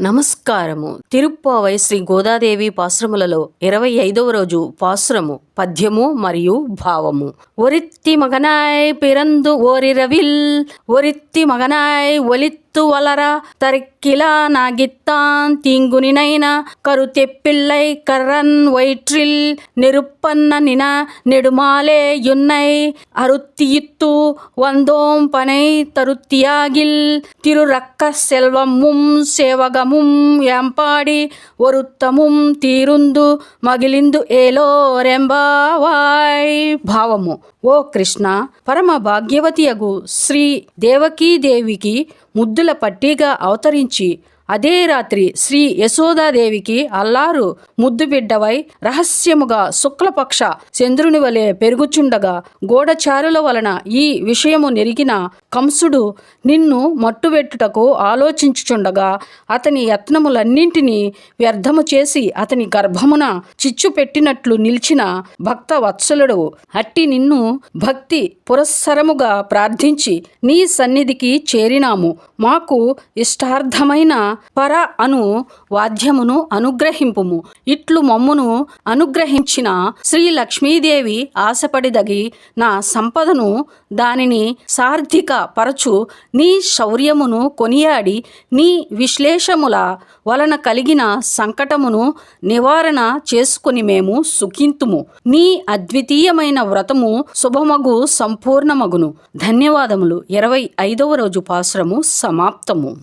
నమస్కారము. తిరుప్పావై శ్రీ గోదాదేవి పాశ్రములలో ఇరవై ఐదవ రోజు పాశ్రము. పద్యము మరియు భావము ఒరిత్తి మగనాయ్ పిరందు ఓరిరవిల్ ఒరిత్తి మగనాయ్ ఒలిత్తు వలర தரைக்கிலா நாகித்தான் தீங்குனினைனா கருத்தெப்பிள்ளை கரன் வயிற்றில் நெருப்பன்னின நெடுமாலே யுன்னை அருத்தியித்து வந்தோம் பனை தருத்தியாகில். திருரக்க செல்வமும் சேவகமும் எம்பாடி ஒருத்தமும் தீருந்து மகிழ்ந்து ஏலோரெம்பா వాయ్ భావము. ఓ కృష్ణ పరమ భాగ్యవతియగు శ్రీ దేవకీదేవికి ముద్దుల పట్టీగా అవతరించి అదే రాత్రి శ్రీ యశోదాదేవికి అల్లారు ముద్దుబిడ్డవై రహస్యముగా శుక్లపక్ష చంద్రుని వలె పెరుగుచుండగా గూఢచారుల వలన ఈ విషయము నెరిగిన కంసుడు నిన్ను మట్టుబెట్టుటకు ఆలోచించుచుండగా అతని యత్నములన్నింటినీ వ్యర్థము చేసి అతని గర్భమున చిచ్చు పెట్టినట్లు నిలిచిన భక్త వత్సలుడు అట్టి నిన్ను భక్తి పురస్సరముగా ప్రార్థించి నీ సన్నిధికి చేరినాము. మాకు ఇష్టార్థమైన పర అను వాద్యమును అనుగ్రహింపుము. ఇట్లు మమ్మును అనుగ్రహించిన శ్రీ లక్ష్మీదేవి ఆశపడిదగి నా సంపదను దానిని సార్థిక పరచు నీ శౌర్యమును కొనియాడి నీ విశ్లేషముల వలన కలిగిన సంకటమును నివారణ చేసుకుని మేము సుఖింతుము. నీ అద్వితీయమైన వ్రతము శుభమగు సంపూర్ణమగును. ధన్యవాదములు. ఇరవై ఐదవ రోజు పాశ్రము సమాప్తము.